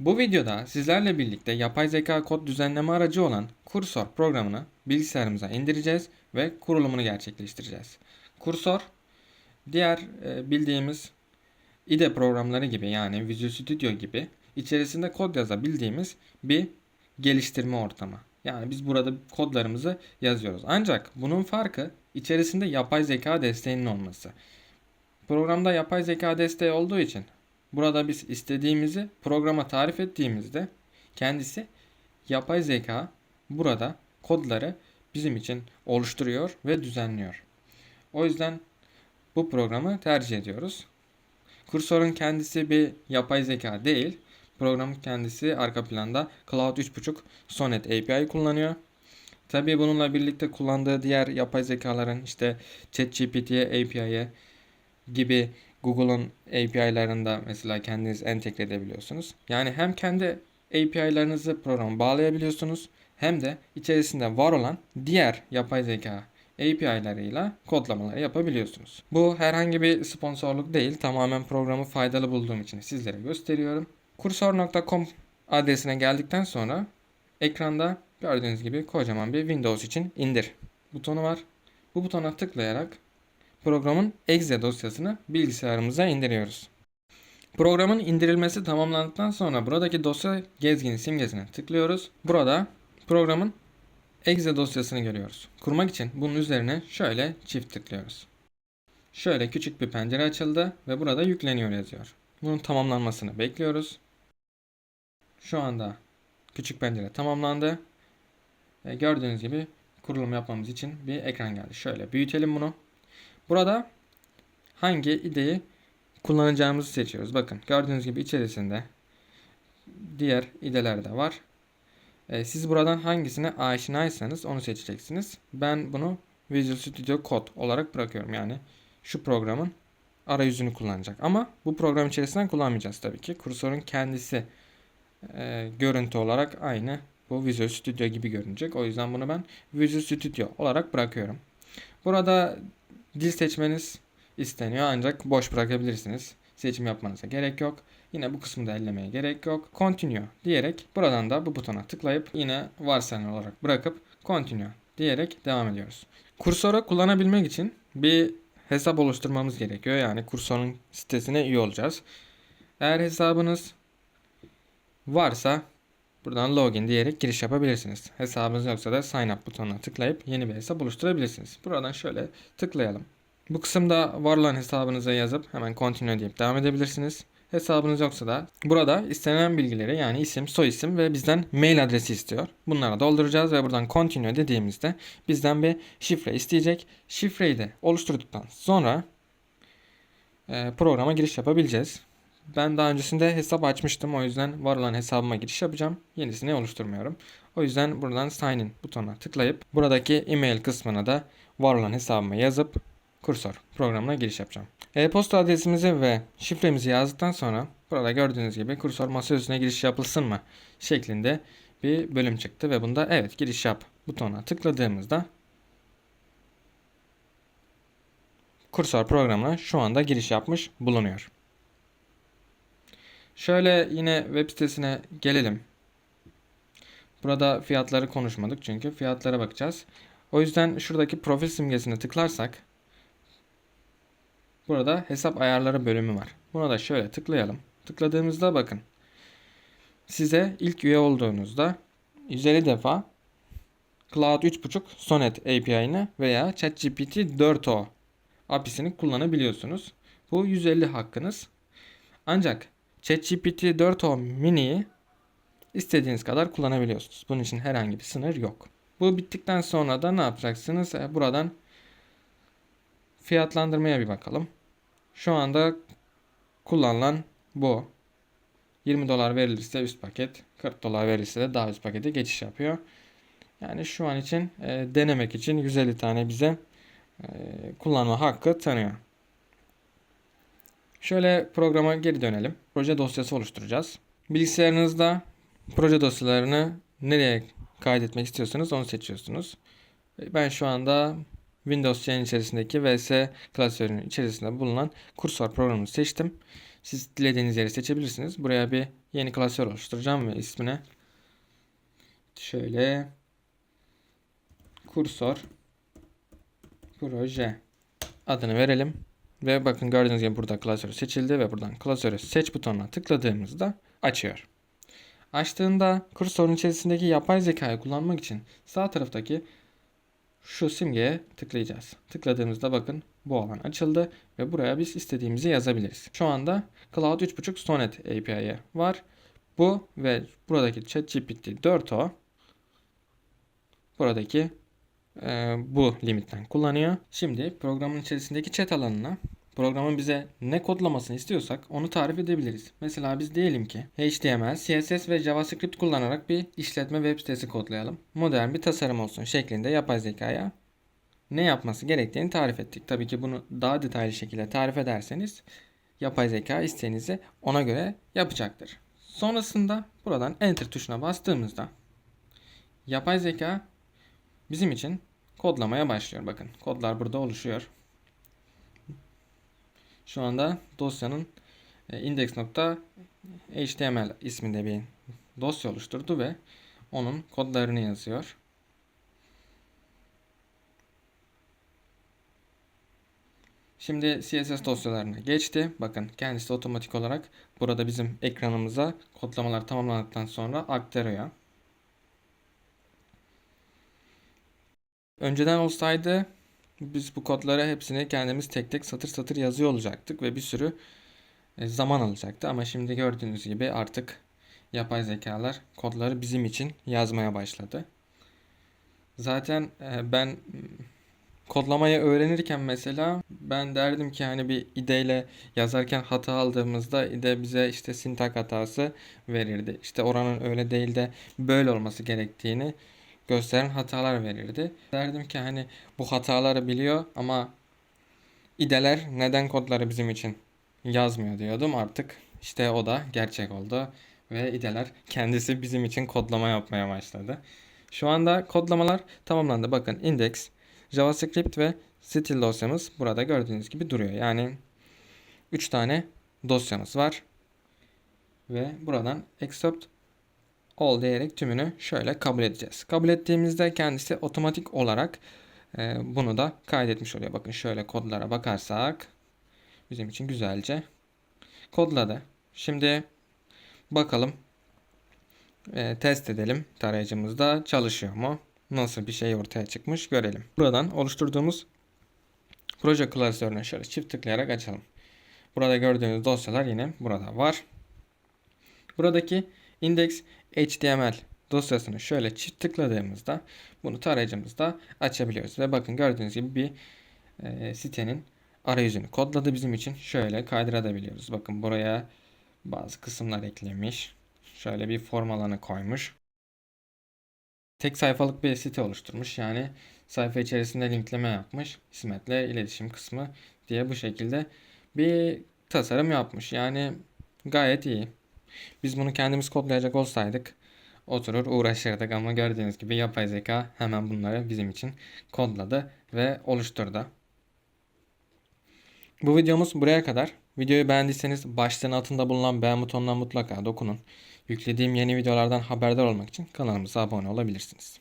Bu videoda sizlerle birlikte yapay zeka kod düzenleme aracı olan Cursor programını bilgisayarımıza indireceğiz ve kurulumunu gerçekleştireceğiz. Cursor diğer e, bildiğimiz IDE programları gibi yani Visual Studio gibi içerisinde kod yazabildiğimiz bir geliştirme ortamı. Yani biz burada kodlarımızı yazıyoruz. Ancak bunun farkı içerisinde yapay zeka desteğinin olması. Programda yapay zeka desteği olduğu için burada biz istediğimizi programa tarif ettiğimizde kendisi yapay zeka burada kodları bizim için oluşturuyor ve düzenliyor. O yüzden bu programı tercih ediyoruz. Kursorun kendisi bir yapay zeka değil. Programın kendisi arka planda Cloud 3.5 Sonnet API kullanıyor. Tabii bununla birlikte kullandığı diğer yapay zekaların işte ChatGPT API'ye gibi Google'un API'larında mesela kendiniz entegre edebiliyorsunuz. Yani hem kendi API'larınızı programa bağlayabiliyorsunuz hem de içerisinde var olan diğer yapay zeka API'larıyla kodlamaları yapabiliyorsunuz. Bu herhangi bir sponsorluk değil. Tamamen programı faydalı bulduğum için sizlere gösteriyorum. Kursor.com adresine geldikten sonra ekranda gördüğünüz gibi kocaman bir Windows için indir butonu var. Bu butona tıklayarak programın exe dosyasını bilgisayarımıza indiriyoruz. Programın indirilmesi tamamlandıktan sonra buradaki dosya gezgini simgesine tıklıyoruz. Burada programın exe dosyasını görüyoruz. Kurmak için bunun üzerine şöyle çift tıklıyoruz. Şöyle küçük bir pencere açıldı ve burada yükleniyor yazıyor. Bunun tamamlanmasını bekliyoruz. Şu anda küçük pencere tamamlandı. E, gördüğünüz gibi kurulum yapmamız için bir ekran geldi. Şöyle büyütelim bunu. Burada hangi ideyi kullanacağımızı seçiyoruz. Bakın gördüğünüz gibi içerisinde diğer ideler de var. E, siz buradan hangisine aşinaysanız onu seçeceksiniz. Ben bunu Visual Studio Code olarak bırakıyorum. Yani şu programın arayüzünü kullanacak. Ama bu program içerisinden kullanmayacağız tabii ki. Kursorun kendisi e, görüntü olarak aynı bu Visual Studio gibi görünecek. O yüzden bunu ben Visual Studio olarak bırakıyorum. Burada dil seçmeniz isteniyor ancak boş bırakabilirsiniz. Seçim yapmanıza gerek yok. Yine bu kısmı da ellemeye gerek yok. Continue diyerek buradan da bu butona tıklayıp yine varsayılan olarak bırakıp Continue diyerek devam ediyoruz. Kursora kullanabilmek için bir hesap oluşturmamız gerekiyor. Yani kursorun sitesine üye olacağız. Eğer hesabınız varsa buradan login diyerek giriş yapabilirsiniz. Hesabınız yoksa da sign up butonuna tıklayıp yeni bir hesap oluşturabilirsiniz. Buradan şöyle tıklayalım. Bu kısımda var olan hesabınıza yazıp hemen continue deyip devam edebilirsiniz. Hesabınız yoksa da burada istenen bilgileri yani isim, soyisim ve bizden mail adresi istiyor. Bunları dolduracağız ve buradan continue dediğimizde bizden bir şifre isteyecek. Şifreyi de oluşturduktan sonra e, programa giriş yapabileceğiz. Ben daha öncesinde hesap açmıştım. O yüzden var olan hesabıma giriş yapacağım. Yenisini oluşturmuyorum. O yüzden buradan sign in butonuna tıklayıp buradaki e-mail kısmına da var olan hesabımı yazıp kursor programına giriş yapacağım. E-posta adresimizi ve şifremizi yazdıktan sonra burada gördüğünüz gibi kursor masaüstüne giriş yapılsın mı şeklinde bir bölüm çıktı ve bunda evet giriş yap butonuna tıkladığımızda kursor programına şu anda giriş yapmış bulunuyor. Şöyle yine web sitesine gelelim. Burada fiyatları konuşmadık çünkü fiyatlara bakacağız. O yüzden şuradaki profil simgesine tıklarsak burada hesap ayarları bölümü var. Buna da şöyle tıklayalım. Tıkladığımızda bakın. Size ilk üye olduğunuzda 150 defa Cloud 3.5 Sonnet API'ını veya ChatGPT 4o API'sini kullanabiliyorsunuz. Bu 150 hakkınız. Ancak ChatGPT 4o mini'yi istediğiniz kadar kullanabiliyorsunuz. Bunun için herhangi bir sınır yok. Bu bittikten sonra da ne yapacaksınız? E, Buradan fiyatlandırmaya bir bakalım. Şu anda kullanılan bu. 20 dolar verilirse üst paket, 40 dolar verilirse de daha üst pakete geçiş yapıyor. Yani şu an için e, denemek için 150 tane bize e, kullanma hakkı tanıyor. Şöyle programa geri dönelim. Proje dosyası oluşturacağız. Bilgisayarınızda proje dosyalarını nereye kaydetmek istiyorsanız onu seçiyorsunuz. Ben şu anda Windows 10 içerisindeki VS klasörünün içerisinde bulunan kursor programını seçtim. Siz dilediğiniz yeri seçebilirsiniz. Buraya bir yeni klasör oluşturacağım ve ismine şöyle kursor proje adını verelim. Ve bakın gördüğünüz gibi burada klasör seçildi ve buradan klasörü seç butonuna tıkladığımızda açıyor. Açtığında kursorun içerisindeki yapay zekayı kullanmak için sağ taraftaki şu simgeye tıklayacağız. Tıkladığımızda bakın bu alan açıldı ve buraya biz istediğimizi yazabiliriz. Şu anda Cloud 3.5 Sonnet API'ye var. Bu ve buradaki ChatGPT 4o buradaki e, bu limitten kullanıyor. Şimdi programın içerisindeki chat alanına programın bize ne kodlamasını istiyorsak onu tarif edebiliriz. Mesela biz diyelim ki HTML, CSS ve JavaScript kullanarak bir işletme web sitesi kodlayalım. Modern bir tasarım olsun şeklinde yapay zekaya ne yapması gerektiğini tarif ettik. Tabii ki bunu daha detaylı şekilde tarif ederseniz yapay zeka isteğinizi ona göre yapacaktır. Sonrasında buradan enter tuşuna bastığımızda yapay zeka bizim için kodlamaya başlıyor. Bakın kodlar burada oluşuyor. Şu anda dosyanın e, index.html isminde bir dosya oluşturdu ve onun kodlarını yazıyor. Şimdi CSS dosyalarına geçti. Bakın kendisi otomatik olarak burada bizim ekranımıza kodlamalar tamamlandıktan sonra aktarıyor. Önceden olsaydı biz bu kodları hepsini kendimiz tek tek satır satır yazıyor olacaktık ve bir sürü e, zaman alacaktı. Ama şimdi gördüğünüz gibi artık yapay zekalar kodları bizim için yazmaya başladı. Zaten e, ben kodlamayı öğrenirken mesela ben derdim ki hani bir ideyle yazarken hata aldığımızda ide bize işte sintak hatası verirdi. İşte oranın öyle değil de böyle olması gerektiğini gösteren hatalar verirdi. Derdim ki hani bu hataları biliyor ama ideler neden kodları bizim için yazmıyor diyordum. Artık işte o da gerçek oldu ve ideler kendisi bizim için kodlama yapmaya başladı. Şu anda kodlamalar tamamlandı. Bakın index, JavaScript ve stil dosyamız burada gördüğünüz gibi duruyor. Yani 3 tane dosyamız var. Ve buradan accept all diyerek tümünü şöyle kabul edeceğiz. Kabul ettiğimizde kendisi otomatik olarak e, bunu da kaydetmiş oluyor. Bakın şöyle kodlara bakarsak bizim için güzelce kodladı. Şimdi bakalım e, test edelim tarayıcımızda çalışıyor mu? Nasıl bir şey ortaya çıkmış görelim. Buradan oluşturduğumuz proje klasörüne şöyle çift tıklayarak açalım. Burada gördüğünüz dosyalar yine burada var. Buradaki index HTML dosyasını şöyle çift tıkladığımızda bunu tarayıcımızda açabiliyoruz. Ve bakın gördüğünüz gibi bir e, sitenin arayüzünü kodladı bizim için. Şöyle kaydırabiliyoruz. Bakın buraya bazı kısımlar eklemiş. Şöyle bir form alanı koymuş. Tek sayfalık bir site oluşturmuş. Yani sayfa içerisinde linkleme yapmış. Hizmetle iletişim kısmı diye bu şekilde bir tasarım yapmış. Yani gayet iyi. Biz bunu kendimiz kodlayacak olsaydık oturur uğraşırdık ama gördüğünüz gibi yapay zeka hemen bunları bizim için kodladı ve oluşturdu. Bu videomuz buraya kadar. Videoyu beğendiyseniz başlığın altında bulunan beğen butonuna mutlaka dokunun. Yüklediğim yeni videolardan haberdar olmak için kanalımıza abone olabilirsiniz.